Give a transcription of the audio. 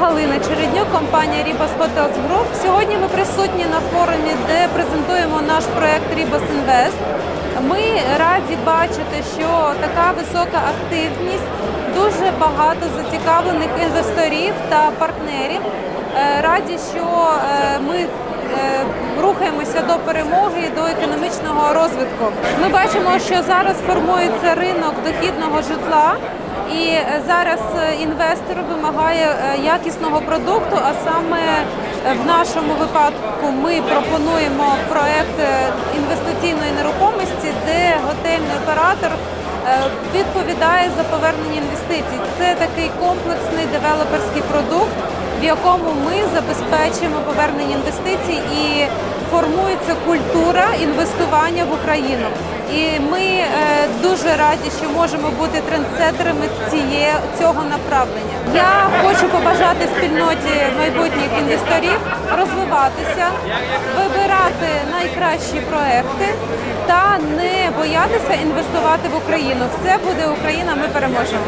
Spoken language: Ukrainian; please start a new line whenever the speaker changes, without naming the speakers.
Галина Череднюк, компанія Ribos Hotels Group. Сьогодні ми присутні на форумі, де презентуємо наш проект Ribos Invest. Ми раді бачити, що така висока активність, дуже багато зацікавлених інвесторів та партнерів. Е, Раді, що е, ми рухаємося до перемоги і до економічного розвитку. Ми бачимо, що зараз формується ринок дохідного житла. І зараз е, інвестор вимагає е, якісного продукту, а саме е, в нашому випадку ми пропонуємо проект інвестиційної нерухомості, де готельний оператор відповідає за повернення інвестицій. Це такий комплексний девелоперський продукт, в якому ми забезпечуємо повернення інвестицій і формується культура інвестування в Україну. І ми е, дуже раді, що можемо бути трендсеттерами ціє, цього направлення. Я хочу побажати спільноті майбутніх інвесторів розвиватися, вибирати найкращі проекти та не боятися інвестувати в Україну. Все буде Україна. Ми переможемо.